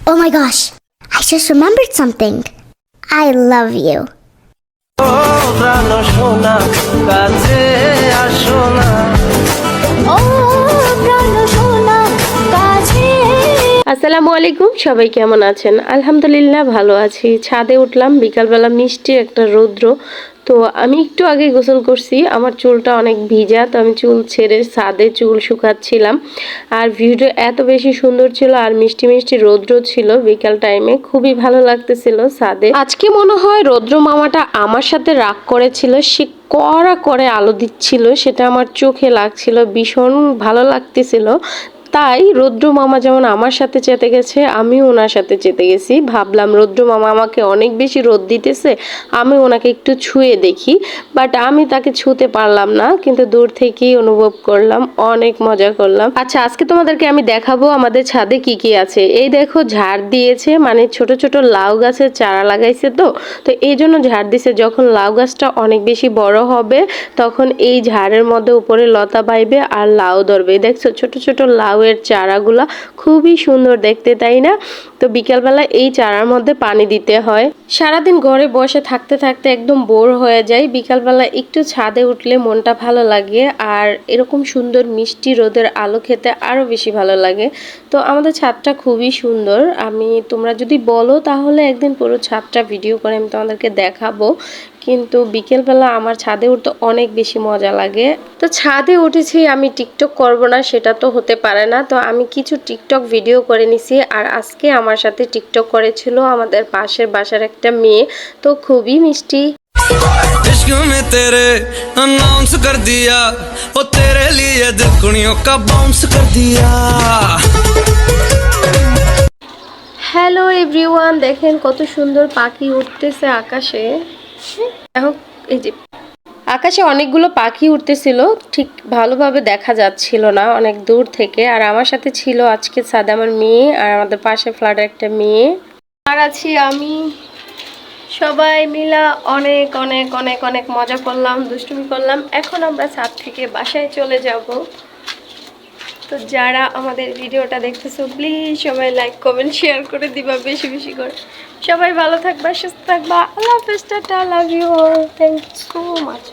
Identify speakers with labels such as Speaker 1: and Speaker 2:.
Speaker 1: Oh my gosh, I just remembered something. I love you.
Speaker 2: আসসালামু আলাইকুম সবাই কেমন আছেন আলহামদুলিল্লাহ ভালো আছি ছাদে উঠলাম বিকালবেলা মিষ্টি একটা রৌদ্র তো আমি একটু আগে গোসল করছি, আমার চুলটা অনেক ভিজা, তো আমি চুল ছেড়ে সাদে চুল শুকাচ্ছিলাম। আর ভিডিও এত বেশি সুন্দর ছিল আর মিষ্টি মিষ্টি রৌদ্র ছিল বিকাল টাইমে, খুবই ভালো লাগতেছিল ছাদে। আজকে মনে হয় রৌদ্র মামাটা আমার সাথে রাগ করেছিল, সে কড়া করে আলো দিচ্ছিল, সেটা আমার চোখে লাগছিল, ভীষণ ভালো লাগতেছিল। তাই রৌদ্র মামা যেমন আমার সাথে চেতে গেছে, আমিও ওনার সাথে চেতে গেছি। ভাবলাম রৌদ্র মামা আমাকে অনেক বেশি রোদ দিতেছে, আমি ওনাকে একটু ছুঁয়ে দেখি। বাট আমি তাকে ছুঁতে পারলাম না, কিন্তু দূর থেকেই অনুভব করলাম, অনেক মজা করলাম। আচ্ছা আজকে তোমাদেরকে আমি দেখাবো আমাদের ছাদে কি কি আছে। এই দেখো ঝাড় দিয়েছে মানে ছোট ছোট লাউ গাছের চারা লাগাইছে তো। তো এই জন্য ঝাড় দিছে, যখন লাউ গাছটা অনেক বেশি বড় হবে, তখন এই ঝাড়ের মধ্যে উপরে লতা বাইবে আর লাউ ধরবে। দেখছ, ছোট ছোট লাউয়ের চারাগুলা খুবই সুন্দর দেখতে, তাই না? তো বিকালবেলা এই চারার মধ্যে পানি দিতে হয়। সারাদিন ঘরে বসে থাকতে থাকতে একদম বোর হয়ে যায় বিকালবেলা একটু ছাদে উঠলে মনটা ভালো লাগে আর এরকম সুন্দর মিষ্টি রোদের আলো খেতে আরও বেশি ভালো লাগে। তো আমাদের ছাদটা খুবই সুন্দর। আমি, তোমরা যদি বলো তাহলে একদিন পুরো ছাদটা ভিডিও করে আমি তোমাদেরকে দেখাবো। কিন্তু বিকেলবেলা আমার ছাদে উঠতে অনেক বেশি মজা লাগে তো ছাদে উঠেছি আমি টিকটক করব না সেটা তো হতে পারে না তো আমি কিছু টিকটক ভিডিও করে নিছি আর আজকে আমার সাথে टिकटॉक করেছিল আমাদের পাশের বাসার একটা মেয়ে তো খুবই মিষ্টি
Speaker 3: इश्क में तेरे अनाउंस कर दिया ओ तेरे लिए दिल कुड़ियों का बाउंस कर दिया
Speaker 2: হ্যালো এভরিওয়ান দেখেন কত সুন্দর পাখি উঠতেছে আকাশে আকাশে অনেকগুলো পাখি উঠতেছিল ঠিক ভালোভাবে দেখা যাচ্ছিল না অনেক দূর থেকে। আর আমার সাথে ছিল আজকে সাদা আমার মেয়ে আর আমাদের পাশে ফ্ল্যাটের একটা মেয়ে। আর আছি আমি। সবাই মিলা অনেক অনেক অনেক অনেক মজা করলাম, দুষ্টুমি করলাম। এখন আমরা ছাদ থেকে বাসায় চলে যাব। তো যারা আমাদের ভিডিওটা দেখতেছো প্লিজ সবাই লাইক কমেন্ট শেয়ার করে দিবা বেশি বেশি করে। সবাই ভালো থাকবা, সুস্থ থাকবা। আল্লাহ হাফেজ, tata love you thank you so much